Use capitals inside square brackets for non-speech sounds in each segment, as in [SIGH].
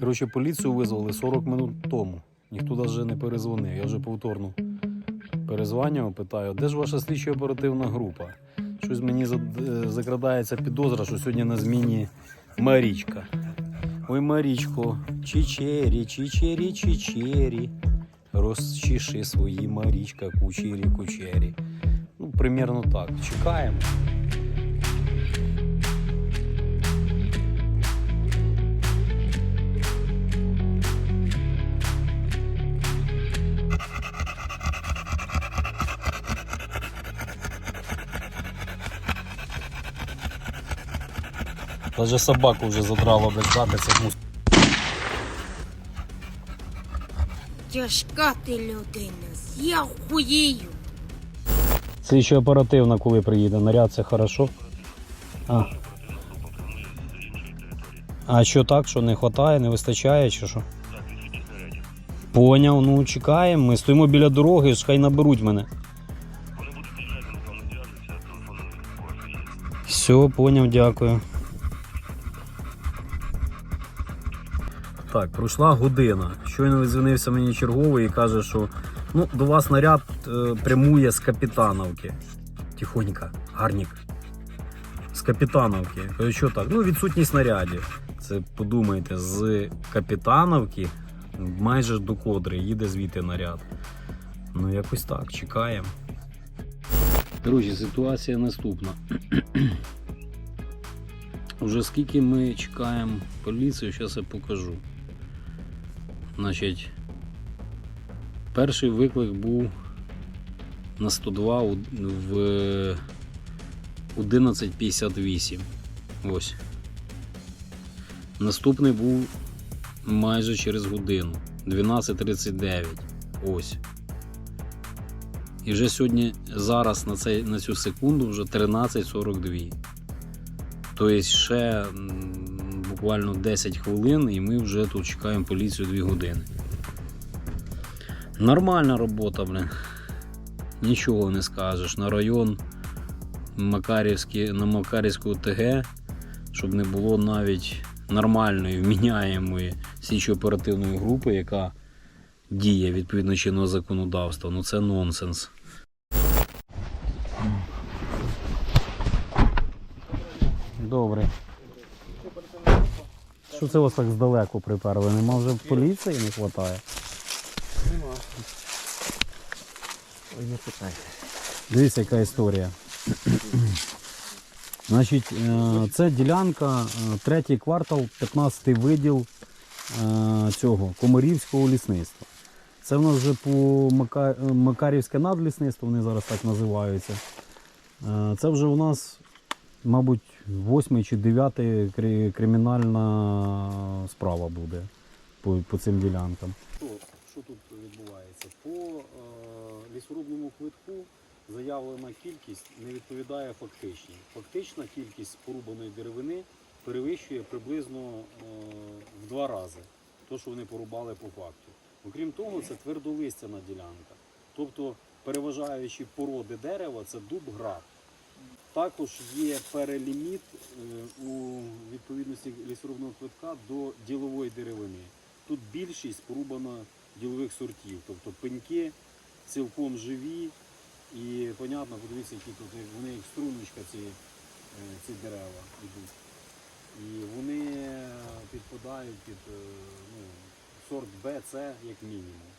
Коротше, поліцію визвали 40 минут тому. Ніхто навіть не перезвонив. Я вже повторно перезванював, питаю, де ж ваша слідчо оперативна група? Щось мені е, закрадається підозра, що сьогодні на зміні Марічка. Ой, Марічко, чичері, чичері, чичері. Розчіши свої Марічка, кучері, кучері. Ну, примерно так. Чекаємо. Даже собаку вже задрало без записів. Ну, Тяжка ти людина, я хуєю. Слідчо оперативно, коли приїде. Наряд це хорошо. А. А що так, що не вистачає, не вистачає, чи що? Поняв, ну чекаємо. Ми стоїмо біля дороги, ж хай наберуть мене. Все, поняв, дякую. Так, пройшла година. Щойно відзвонився мені черговий і каже, що ну, до вас наряд е, прямує з Капітановки. Тихонько, гарнік. З Капітановки. Кажу, що так? Ну, відсутність нарядів. Це подумайте, з Капітановки майже до кодри їде звідти наряд. Ну, якось так, чекаємо. Друзі, ситуація наступна. [CLEARS THROAT] Уже скільки ми чекаємо поліцію, зараз я покажу. Значить, перший виклик був на 102 в 11.58. Ось. Наступний був майже через годину. 12.39. Ось. І вже сьогодні, зараз на, цей, на цю секунду вже 13.42. Тобто ще буквально 10 хвилин і ми вже тут чекаємо поліцію 2 години. Нормальна робота, блин. Нічого не скажеш. На район Макарівський, на Макарівську ТГ, щоб не було навіть нормальної, вміняємої слідчо-оперативної групи, яка діє відповідно чинного законодавства. Ну це нонсенс. Добре. Що це вас так здалеку приперли? Нема вже поліції не вистачає? Нема. Ой, не питайте. Дивіться, яка історія. [CLEARS THROAT] Значить, е, це ділянка, е, третій квартал, 15-й виділ е, цього Комарівського лісництва. Це в нас вже по Макарівське надлісництво, вони зараз так називаються. Це вже у нас, мабуть, восьмий чи дев'ятий кри- кримінальна справа буде по, по цим ділянкам. Що, що тут відбувається? По е, лісорубному квитку заявлена кількість не відповідає фактичній. Фактична кількість порубаної деревини перевищує приблизно е, в два рази те, що вони порубали по факту. Окрім того, це твердолистяна ділянка. Тобто переважаючі породи дерева це дуб граб. Також є переліміт е, у відповідності лісорубного квитка до ділової деревини. Тут більшість порубано ділових сортів, тобто пеньки цілком живі. І понятно, подивіться, які тут вони як струночка ці, е, ці дерева йдуть. І вони підпадають під е, ну, сорт Б, С як мінімум.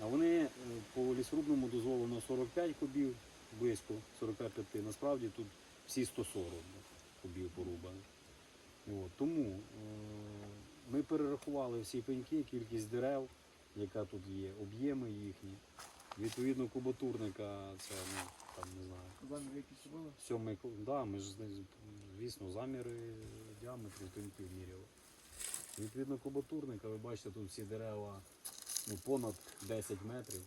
А вони по лісорубному дозволено 45 кубів, близько 45. Насправді тут всі 140 кубів порубані. От, тому е, ми перерахували всі пеньки, кількість дерев, яка тут є, об'єми їхні. Відповідно, кубатурника це, ну, там не знаю, Замір якісь робили? сьомий, ку- да, ми ж, звісно, заміри діаметру пеньків міряли. Відповідно, кубатурника, ви бачите, тут всі дерева ну, понад 10 метрів.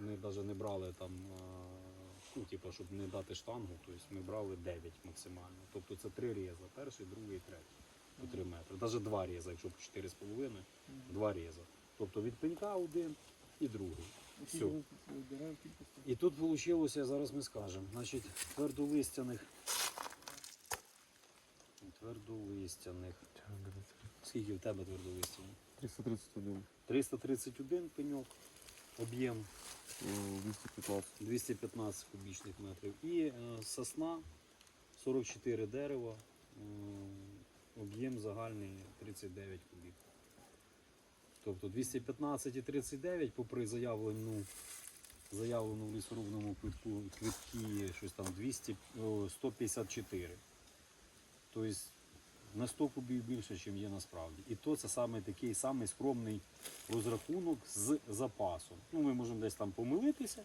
Ми навіть не брали там, а, ну, типу, щоб не дати штангу, тобто ми брали 9 максимально. Тобто це три різа, перший, другий, третій. По 3 метри. Навіть два різа, якщо по 4,5, два різа. Тобто від пенька один і другий. Кількості? І тут вийшло, зараз ми скажемо, значить, твердолистяних, твердолистяних Скільки в тебе твердолистів? 331. 331 пеньок, об'єм 215. 215 кубічних метрів. І е, сосна 44 дерева, е, об'єм загальний 39 кубів. Тобто 215 і 39, попри заявлену, заявлену в лісорубному квитку квитки щось там 200, 154. Тобто на 100 кубів більше, ніж є насправді. І то це саме такий самий скромний розрахунок з запасом. Ну, ми можемо десь там помилитися,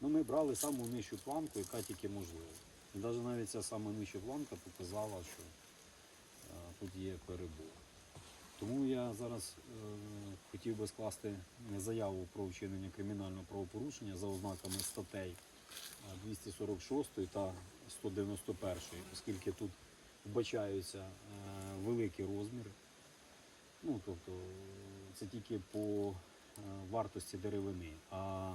але ми брали саму нижчу планку, яка тільки можлива. І навіть навіть ця сама нижча планка показала, що е, тут є перебор. Тому я зараз е, хотів би скласти заяву про вчинення кримінального правопорушення за ознаками статей е, 246 та 191, оскільки тут вбачаються е, великі розміри. Ну, тобто це тільки по е, вартості деревини. А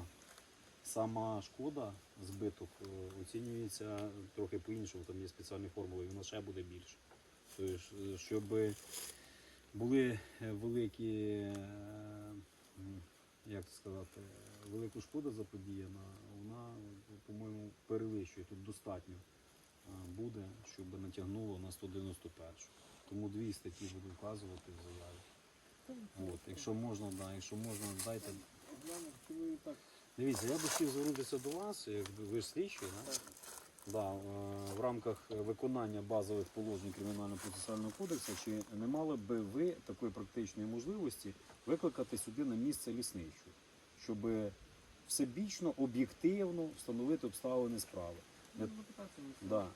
сама шкода збиток е, оцінюється трохи по-іншому, там є спеціальні формули, вона ще буде більше. Тобто, щоб були великі, як сказати, велика шкода заподіяна, вона, по-моєму, перевищує тут достатньо буде, щоб натягнуло на 191. Тому дві статті буду вказувати в заяві. От, якщо можна, да, якщо можна, дайте. Дивіться, я би хотів звернутися до вас, як ви ж слідчий, да? Да, е, в рамках виконання базових положень Кримінального процесуального кодексу, чи не мали би ви такої практичної можливості викликати сюди на місце лісничу, щоб всебічно, об'єктивно встановити обставини справи? Ви Да.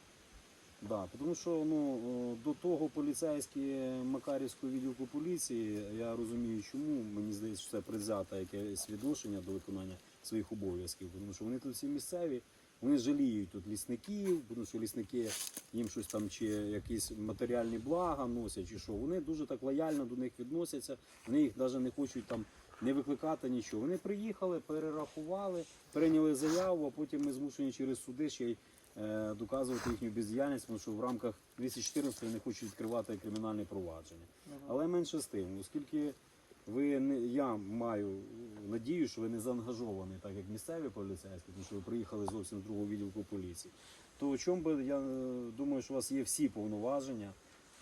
Да, тому що ну, до того поліцейські Макарівського відділку поліції, я розумію, чому мені здається, що це предвзято якесь відношення до виконання своїх обов'язків, тому що вони тут всі місцеві, вони жаліють тут лісників, тому що лісники їм щось там чи якісь матеріальні блага носять, чи що. Вони дуже так лояльно до них відносяться, вони їх навіть не хочуть там не викликати нічого. Вони приїхали, перерахували, прийняли заяву, а потім ми змушені через суди ще й е, доказувати їхню бездіяльність, тому що в рамках 214 не хочуть відкривати кримінальне провадження. Але менше з тим, оскільки ви не я маю надію, що ви не заангажовані, так як місцеві поліцейські, тому що ви приїхали зовсім з другого відділку поліції. То в чому би я е, думаю, що у вас є всі повноваження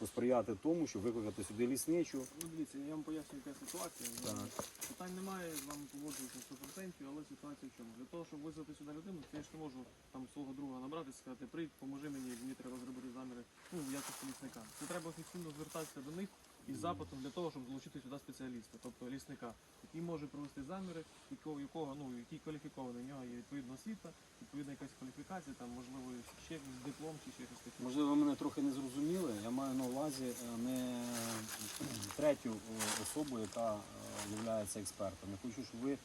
посприяти тому, щоб викликати сюди лісничу. Ну, дивіться, я вам поясню, яка ситуація. Так. Питань немає, з вами погоджуюся 100%, але ситуація в чому? Для того, щоб визвати сюди людину, це я ж не можу там свого друга набрати і сказати, прийдь, поможи мені, мені треба зробити заміри, ну, в якості лісника. Це треба офіційно звертатися до них із запитом для того, щоб залучити сюди спеціаліста, тобто лісника, який може провести заміри, якого, якого ну, який кваліфікований, у нього є відповідна освіта, відповідна якась кваліфікація, там, можливо, ще якийсь диплом чи ще щось таке. Можливо, мене трохи не зрозуміли. Я маю на увазі е, не [CLEARS THROAT] третю е, особу, яка є експертом. Я хочу, щоб ви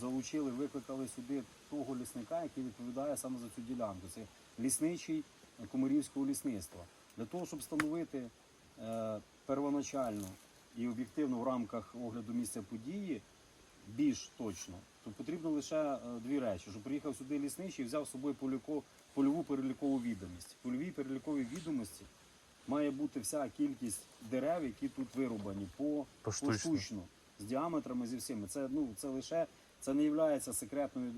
залучили, викликали сюди того лісника, який відповідає саме за цю ділянку. Це лісничий Комарівського лісництва. Для того, щоб встановити е, первоначально і об'єктивно в рамках огляду місця події більш точно, то потрібно лише е, дві речі: щоб приїхав сюди лісничий і взяв з собою польову перелікову відомість. В польовій переліковій відомості має бути вся кількість дерев, які тут вирубані по Поштучно. поштучно, з діаметрами зі всіми. Це ну це лише це не є секретною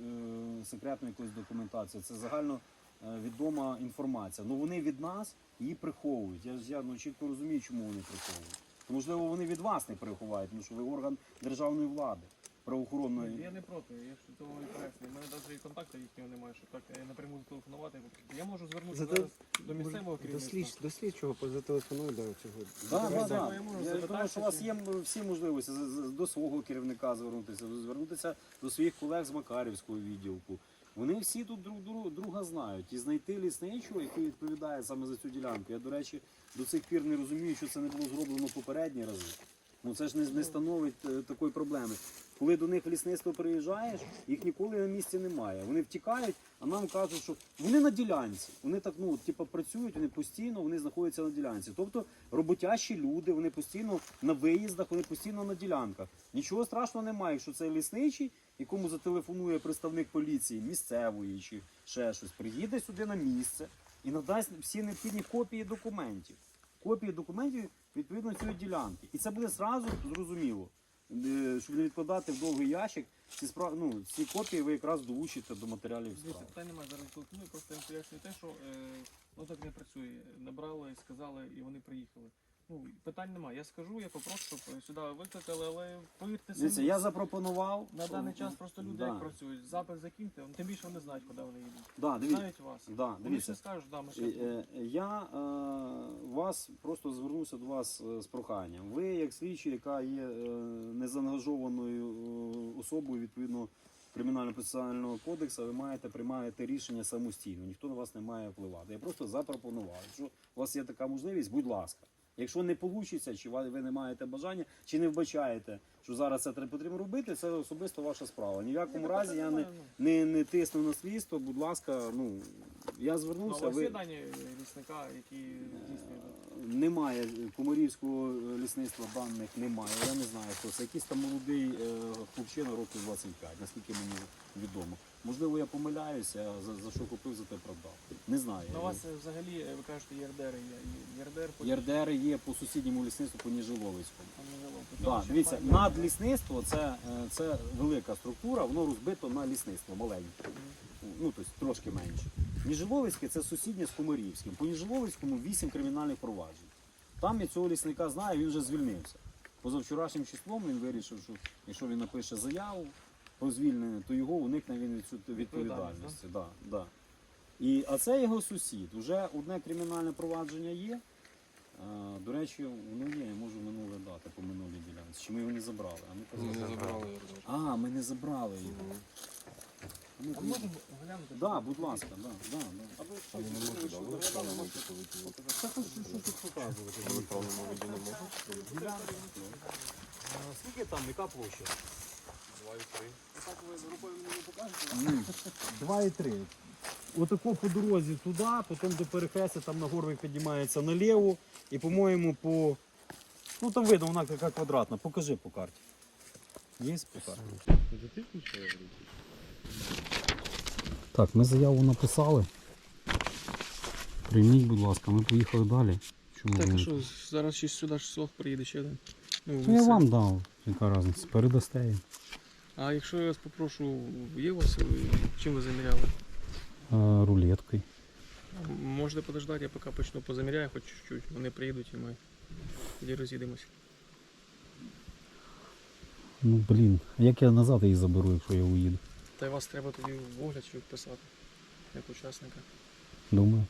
е, секретною якоюсь документацією. Це загально е, відома інформація. Ну вони від нас її приховують. Я я ну чітко розумію, чому вони приховують. То, можливо, вони від вас не приховають, тому що ви орган державної влади, правоохоронної. Я не проти, я ж того і пояснюю. У мене навіть і контакту їхнього немає, щоб так напряму зателефонувати. Я можу звернутися Зате- зараз до місцевого До, керівництва. слідч, до слідчого зателефоную до цього. Да, да, да. займаємо, Я думаю, що у вас чи- є всі можливості з- з- до свого керівника звернутися, звернутися до своїх колег з Макарівського відділку. Вони всі тут друг друг- друга знають. І знайти лісничого, який відповідає саме за цю ділянку. Я, до речі, до цих пір не розумію, що це не було зроблено попередні рази. Ну це ж не, не становить е, такої проблеми. Коли до них в лісництво приїжджаєш, їх ніколи на місці немає. Вони втікають, а нам кажуть, що вони на ділянці. Вони так ну типу, працюють, вони постійно вони знаходяться на ділянці. Тобто роботящі люди, вони постійно на виїздах, вони постійно на ділянках. Нічого страшного немає, якщо це лісничий, якому зателефонує представник поліції місцевої чи ще щось, приїде сюди на місце і надасть всі необхідні копії документів. копії документів відповідно цієї ділянки. І це буде зразу зрозуміло. Е, Щоб не відкладати в довгий ящик, ці справ... ну, ці копії ви якраз долучите до матеріалів справи. питань немає, зараз телефоную, просто їм пояснюю те, що е, ну так не працює. Набрали, сказали і вони приїхали. Ну, питань немає. Я скажу, я попрошу, щоб е, сюди викликали, але повірте Дивіться, я запропонував. на даний час просто люди Да. як працюють. Запит закиньте, тим більше вони знають, куди вони їдуть. Да, дивіться. Знають вас. Да, Вони дивіться. скажуть, да, ми ще Е, е, Я е, вас просто звернувся до вас е, з проханням. Ви, як слідчий, яка є е, незаангажованою е, особою відповідно кримінально-процесуального кодексу, ви маєте приймати рішення самостійно. Ніхто на вас не має впливати. Я просто запропонував. Якщо у вас є така можливість, будь ласка. Якщо не вийде, чи ви не маєте бажання, чи не вбачаєте, що зараз це треба потрібно робити, це особисто ваша справа. Ні в якому разі я не, ну. не, не тисну на слідство, будь ласка, ну я Ну, звернувся. у вас ви... дані лісника, які здійснюють? Немає комарівського лісництва даних немає. Я не знаю, хто це. Якийсь там молодий е, хлопчина років 25, наскільки мені відомо. Можливо, я помиляюся, за, за що купив, за те продав. Не знаю. Ну, у вас е, взагалі, е, ви кажете, ЄРДР є. І ЄРДР потім є по сусідньому лісництву по Ніжиловицькому. Да, дивіться, надлісництво це, е, це велика структура, воно розбито на лісництво маленьке. Ну, тобто трошки менше. Ніжиловицьке це сусіднє з Комарівським. По Ніжиловицькому 8 кримінальних проваджень. Там я цього лісника знаю, він вже звільнився. Позавчорашнім числом він вирішив, що якщо він напише заяву про звільнення, то його уникне він від цю- відповідальності. Да, да. І, а це його сусід. Уже одне кримінальне провадження є. А, до речі, воно є, я можу минуле дати по минулій ділянці. Чи ми його не забрали? А, ну, Ми не забрали його. а ми не забрали його. А А можемо глянути? Да, будь ласка, да, да, да. Ви не можете, да? Ви електронному відповіді. Та хоч щось тут показувати. В електронному віді не можете? Скільки там, яка площа? Два і три. Так ви рукою мені не покажете? 2,3. Отако по дорозі туди, потім до перехрестя там на горбик піднімається наліво. І, по-моєму, по. Ну там видно, вона така квадратна. Покажи по карті. Є по карті? Так, ми заяву написали. Прийміть, будь ласка, ми поїхали далі. Чому Так, а що, зараз ще сюди ж сох приїде ще один. Ну, Ну, я вам дав, яка різниця, передасте їм. А якщо я вас попрошу, є у вас, е, чим ви заміряли? Е, рулеткою. Можете подождати, я поки почну позаміряю, хоч чуть-чуть. Вони приїдуть і ми тоді розійдемося. Ну блін, а як я назад її заберу, якщо я уїду? Та й вас треба тоді в огляд ще вписати, як учасника. Думаю.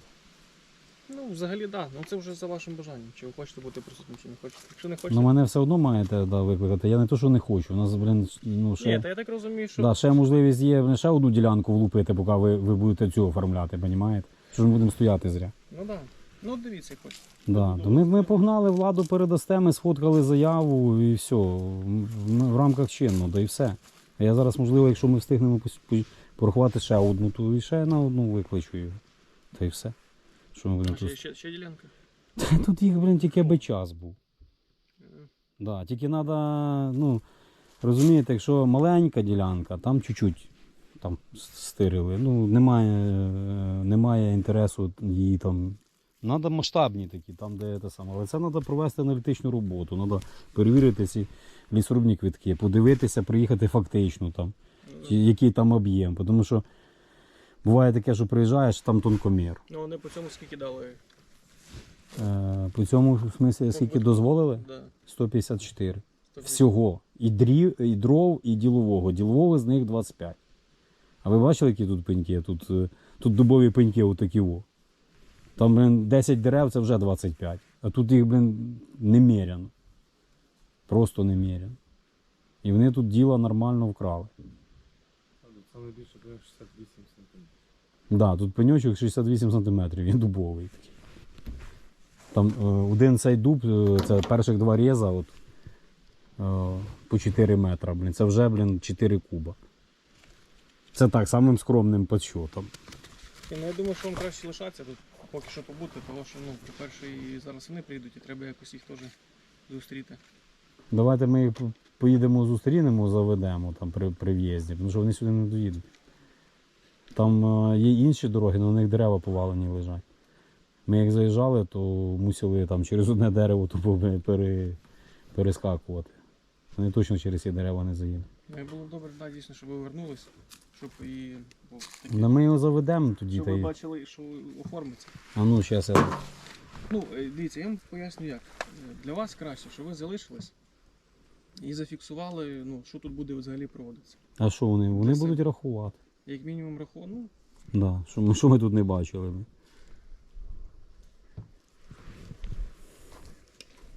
Ну, взагалі, так. Да. Ну це вже за вашим бажанням. Чи ви хочете бути присутнім, чи не хочете. Якщо не хочете. Ну мене все одно маєте да, викликати. Я не то, що не хочу. У нас, блін, ну ще, Ні, та я так розумію, що. да, ще можливість є блін, ще одну ділянку влупити, поки ви, ви будете цю оформляти, розумієте? Що ж ми будемо стояти зря. Ну так. Да. Ну дивіться, хоч. Да. То ми, ми погнали, владу передасте, ми сфоткали заяву і все. В, в рамках чинно, да і все. А я зараз, можливо, якщо ми встигнемо порахувати ще одну, то і ще на одну викличу його. Та й все. Що ми будемо А ще, тут? ще, ще ділянка. Тут їх, блін, тільки аби час був. Да, тільки треба, ну, розумієте, якщо маленька ділянка, там чуть-чуть там стирили. Ну, немає, е, немає інтересу її там. Треба масштабні такі, там, де це саме. Але це треба провести аналітичну роботу. Треба перевірити ці лісорубні квитки, подивитися, приїхати фактично там, який там об'єм. Тому що буває таке, що приїжджаєш, там тонкомір. Ну вони по цьому скільки дали? Е, по цьому в смислі скільки дозволили? Да. 154. 150. Всього. І, дрів, і дров, і ділового. Ділового з них 25. А ви бачили, які тут пеньки? Тут, е, тут дубові пеньки отакі во. Там, блин, 10 дерев це вже 25. А тут їх, блин, немеряно. Просто немеряно. І вони тут діло нормально вкрали. Саме більше 68 сантиметрів. Да, тут пеньочок 68 см, він дубовий такий. Там е, один цей дуб, е, це перших два різа от, е, по 4 метра, блін. Це вже, блін, 4 куба. Це так, самим скромним підсчотом. Ні, Ну я думаю, що вам краще лишатися тут, поки що побути, тому що, ну, по-перше, і зараз вони прийдуть, і треба якось їх теж зустріти. Давайте ми їх поїдемо зустрінемо, заведемо там при, при в'їзді, тому що вони сюди не доїдуть. Там е, є інші дороги, але на них дерева повалені лежать. Ми як заїжджали, то мусили там через одне дерево тупо пере, перескакувати. Вони точно через ці дерева не заїдуть. Ну, було б добре, да, дійсно, щоб ви вернулись, щоб і бо таке, Ну, ми його заведемо тоді. щоб ви й... бачили, що оформиться. А ну, зараз я. Ну, е, дивіться, я вам поясню як. Е, Для вас краще, щоб ви залишились і зафіксували, ну, що тут буде взагалі проводитися. А що вони? Вони Для будуть рахувати. Як мінімум рахунок, ну, Да. Що, ми, що ми тут не бачили?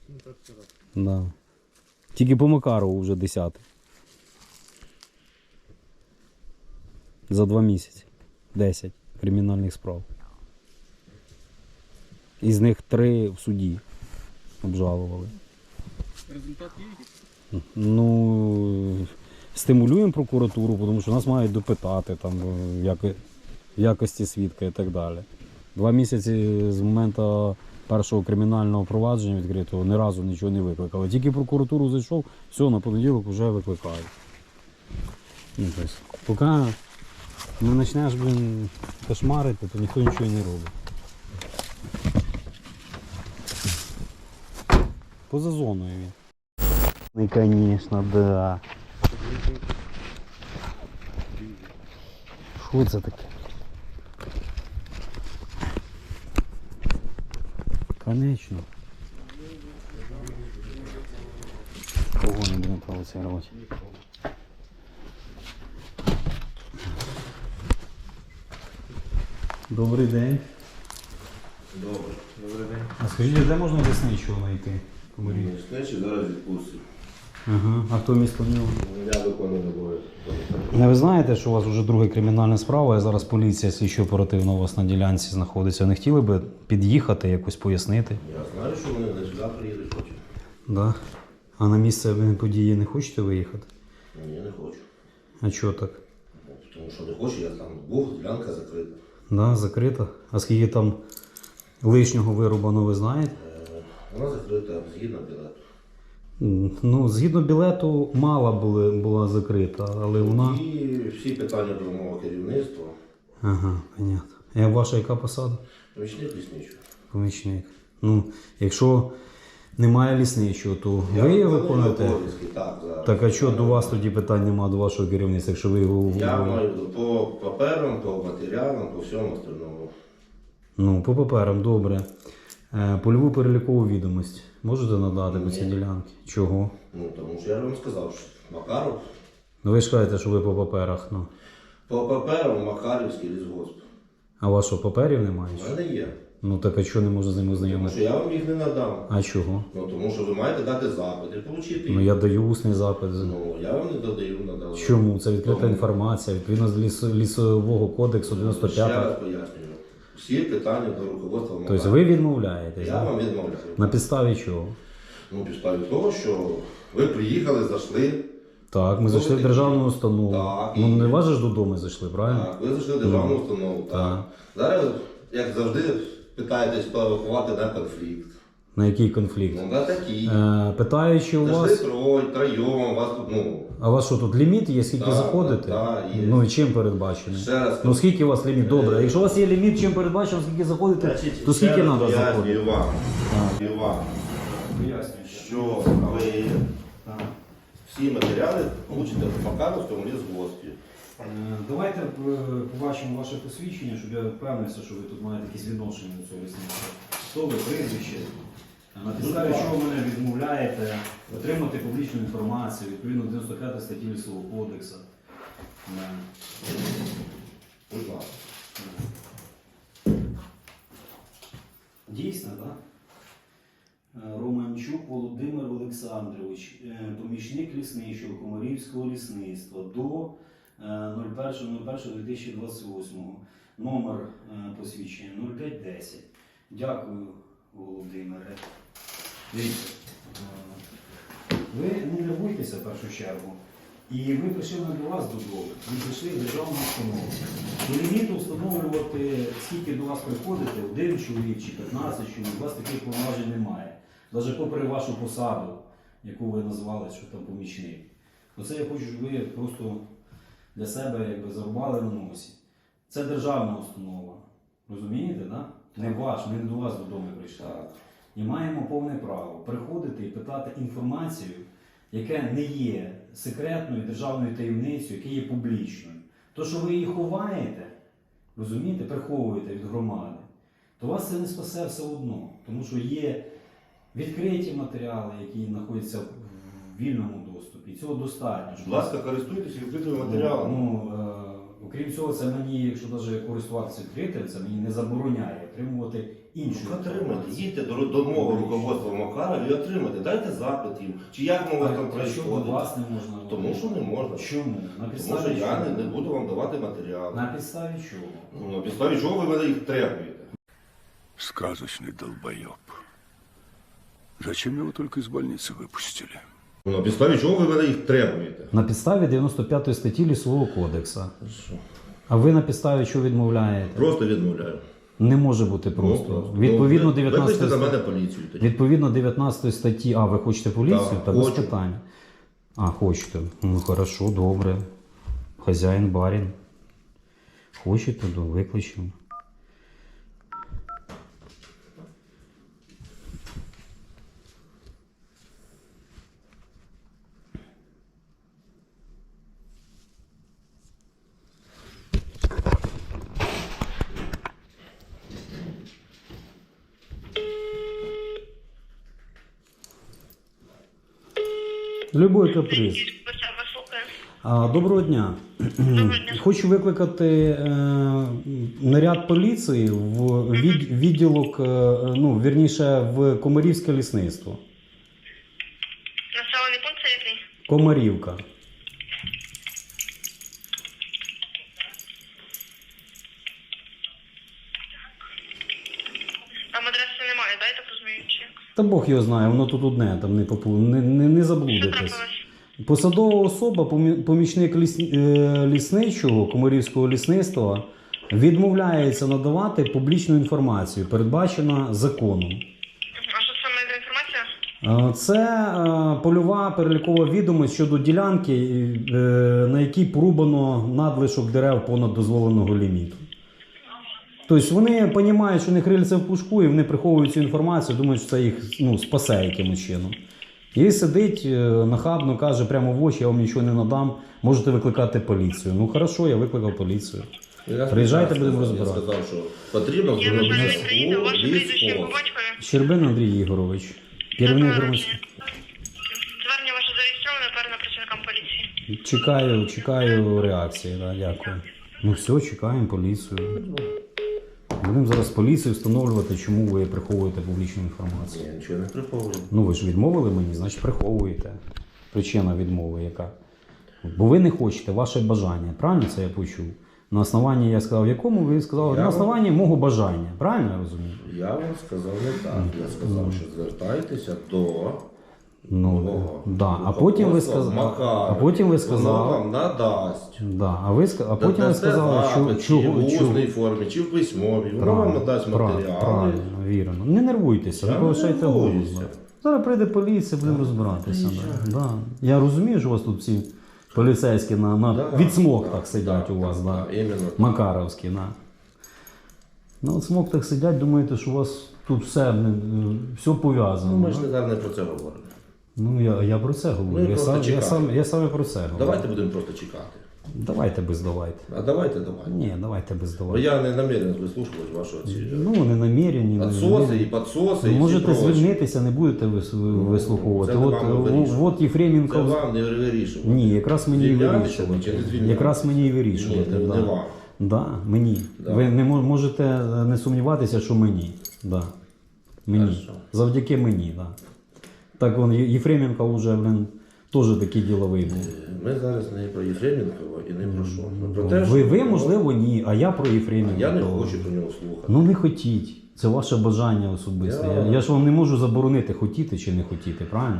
Ну так це. Да. Тільки по Макарову вже десятий. За два місяці. Десять кримінальних справ. Із них три в суді обжалували. результат є якийсь. Ну, стимулюємо прокуратуру, тому що нас мають допитати там, в в якості свідка і так далі. Два місяці з моменту першого кримінального провадження відкритого ні разу нічого не викликали. Тільки прокуратуру зайшов, все, на понеділок вже викликають. Ну, поки не почнеш блін, кошмарити, то ніхто нічого не робить. Поза зоною він. Ну, конечно, да. Що це таке? Конечно. Кого не будемо провоцировать? Добрий день. Добре, добрий день. А скажіть, де можна лісничого знайти? Комарі? Снечі зараз відпустимо. Ага. А хто місто в нього? Я виконую обов'язки. Не ви знаєте, що у вас вже друга кримінальна справа, і зараз поліція слідчо оперативно у вас на ділянці знаходиться. Не хотіли би під'їхати, якось пояснити? Я знаю, що вони не сюди приїдуть хочуть. Да. А на місце події не хочете виїхати? Ні, не хочу. А чого так? Тому що не хочу, я там був, ділянка закрита. Да, закрита. А скільки там лишнього вирубано, ви знаєте? Е, Вона закрита згідно білету. Ну, згідно білету, мала були, була закрита, але вона. І всі питання до мого керівництва. Ага, понятно. А ваша яка посада? Помічник лісничого. Помічник. Ну, якщо немає лісничого, то Я ви її виконую виконуєте? обов'язки, так, зараз. Так а що до вас тоді питань немає до вашого керівництва, якщо ви його Я маю по паперам, по матеріалам, по всьому остальному. ну, по паперам, добре. Е, Польову перелікову відомість можете надати по цій ділянці? Чого? Ну, тому що я вам сказав, що Макаров, Ну ви ж кажете, що ви по паперах, ну. по паперам Макарівський лісгосп. А у вас що, паперів немає? У мене є. Ну так а чого не можу з ними Тому знайомити? що я вам їх не надам. А чого? Ну тому що ви маєте дати запит і отримати Ну я даю усний запит. Ну я вам не додаю надав. Чому? Це відкрита Тому. інформація, відповідно з ліс- лісового кодексу Ще 95. раз пояснюю. Всі питання до руководства Тобто ви відмовляєтесь? Я да? вам відмовляю. На підставі чого? Ну, підставі того, що ви приїхали, зайшли. Так, ми зайшли в державну установу. Так, ну не вас же ж додому зайшли, правильно? Так, ви зайшли в державну установу. Так. так. Зараз, як завжди, питаєтесь провокувати на конфлікт. На який конфлікт? Ну, на такий. Е, питаючи у вас, трой, троєм, вас тут, ну, а у вас що тут ліміт є, скільки Так, заходите? так, є. Ну і чим передбачений? ще раз. Ну скільки у вас ліміт? Добре, Е, якщо у вас є ліміт, чим передбачено, скільки заходите, Значить, то скільки ще раз треба пояснюю заходити? вам, Так. вам, що ви всі матеріали получите в Макаровському лісгоспі. Е, Давайте е, побачимо ваше посвідчення, щоб я впевнився, що ви тут маєте якісь відношення до цього лісництва. Хто ви, прізвище? На підставі чого мене відмовляєте отримати публічну інформацію відповідно до 95 статті Лісового кодексу. Будь ласка. Дійсно, так? Романчук Володимир Олександрович, е, помічник лісничого Комарівського лісництва до е, 01.01.2028. Номер е, посвідчення 0510. Дякую, Володимире. Ви не нервуйтеся в першу чергу. І ми прийшли не до вас додому, ми прийшли в державну установу. Ліміту встановлювати, скільки до вас приходите, один чоловік чи 15 чоловік, у вас таких повноважень немає. Навіть попри вашу посаду, яку ви назвали, що там помічник. Оце я хочу, щоб ви просто для себе якби зарубали на носі. Це державна установа. Розумієте, так? Не ваш, ми не до вас додому прийшли. І маємо повне право приходити і питати інформацію, яка не є секретною державною таємницею, яка є публічною. То, що ви її ховаєте, розумієте, приховуєте від громади, то вас це не спасе все одно. Тому що є відкриті матеріали, які знаходяться в вільному доступі. І цього достатньо. Будь ласка, користуйтесь відкритими матеріалами. Ну, е, окрім цього, це мені, якщо навіть користуватися відкритим, це мені не забороняє отримувати іншу Ну, Отримайте, інформацію. їдьте до, до мого руководства Макара і отримайте. Дайте запит їм. Чи як ми у вас там А чому происходить? вас не можна? Тому що не можна. Чому? На Тому підставі що я не, чого? не буду вам давати матеріал. На підставі чого? Ну, на підставі чого ви мене їх требуєте? Сказочный долбоеб. Зачем его только из больницы выпустили? Ну, на підставі чого ви мене їх требуєте? На підставі 95 статті Лісового кодексу. А ви на підставі чого відмовляєте? Просто відмовляю. Не може бути Ну, просто. Відповідно Ну, ви- 19 Викличте за статті. мене поліцію тоді. Відповідно 19 статті, а ви хочете поліцію? Так, Та без питань. А, хочете. Ну хорошо, добре. Хазяїн, барін. Хочете, то викличемо. Любой каприз. А, Доброго дня. Хочу викликати е, наряд поліції в від, відділок, е, ну, вірніше, в Комарівське лісництво. Населений пункт це який? Комарівка. Там адреси немає, да, я так розумію? Чи? Та Бог його знає, воно тут одне, там не, попу, не, не, не заблудитесь. Посадова особа, помі- помічник ліс, е, лісничого Комарівського лісництва, відмовляється надавати публічну інформацію, передбачена законом. А що саме за інформація? Е, Це е, польова перелікова відомість щодо ділянки, на якій порубано надлишок дерев понад дозволеного ліміту. Тобто вони розуміють, що у них рильце в пушку, і вони приховують цю інформацію, думають, що це їх ну, спасе якимось чином. І сидить е, нахабно, каже прямо в очі, я вам нічого не надам, можете викликати поліцію. Ну хорошо, я викликав поліцію. Я Приїжджайте, сказав, будемо Я розбирати. сказав, що потрібно Я, на жаль, не звернутися приїду. у Ваше прізвище по військо. батькові. Щербин Андрій Ігорович, керівник громадського. Звернення ваше зареєстроване перед працівникам поліції. Чекаю, чекаю реакції, да, дякую. Ну все, чекаємо поліцію. Будемо зараз поліцію встановлювати, чому ви приховуєте публічну інформацію. Ні, нічого не приховую. Ну ви ж відмовили мені, значить приховуєте. Причина відмови яка? Бо ви не хочете, ваше бажання. Правильно це я почув? На основанні я сказав, якому ви сказали, Я на вам- основанні мого бажання. Правильно я розумію? Я вам сказав не так. Я сказав, що звертайтеся до Ну, мого да. а потім ви сказали, а потім ви Воно сказали, вам надасть. да, а ви ска- а потім ви Дасте сказали, що запит, чи чого, в чого, усній формі, чи в письмовій. Воно вам надасть прав- матеріали. Правильно, вірно. Не нервуйтеся, Я не не повишайте голос. нервуюся. Зараз прийде поліція, будемо розбиратися. Да. Да. Я розумію, що у вас тут всі поліцейські на, на Да, від смоктах да, сидять да, у вас, да. да, іменно так. Макаровські, да. На от смоктах сидять, думаєте, що у вас тут все, е, все пов'язано. Ну, ми ж да? не про це говоримо. Ну, я, я про це говорю. Ми я, сам, я, сам, я саме про це говорю. Давайте будемо просто чекати. Давайте без давайте. А давайте, давайте. Ні, давайте без Бо давайте. я не намірен вислухувати вашого ці Ну, не намірені. підсоси і підсоси, Ви і можете всі прочі. звільнитися, не будете вис- вислуховувати. це не От, вам вирішувати. от Єфременко. Це вам не вирішувати. Ні, якраз мені і вирішувати. чи не звільнятися? Якраз мені і Ні, вирішувати. не, да. не вам. Да, мені. Да. Ви не мо- можете е, не сумніватися, що мені. Да. Мені. Хорошо. Завдяки мені, да. Так он Є- Єфременко вже, блин, теж такий діловий був. Ми зараз не про Єфременкова і не про що. Ми про те, Ви, що ви, можливо, ні, а я про Єфременко. я не хочу про нього слухати. Ну не хотіть. Це ваше бажання особисте. Я- Я, я ж вам не можу заборонити, хотіти чи не хотіти, правильно?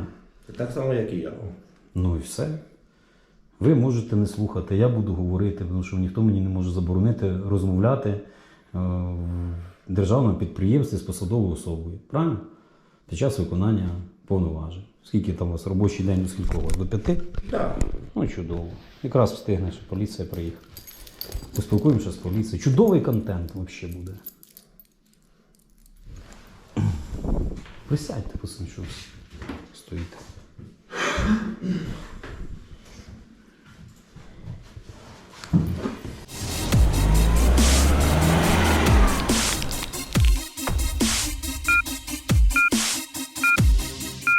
Так само, як і я. Ну і все. Ви можете не слухати, я буду говорити, тому що ніхто мені не може заборонити розмовляти е, в державному підприємстві з посадовою особою. Правильно? Під час виконання повноважень. Скільки там у вас робочий день, до скільки? До п'яти? Так. Ну, чудово. Якраз встигне, що поліція приїхала. Поспілкуємося з поліцією. Чудовий контент взагалі буде. Присядьте, посим, що стоїте.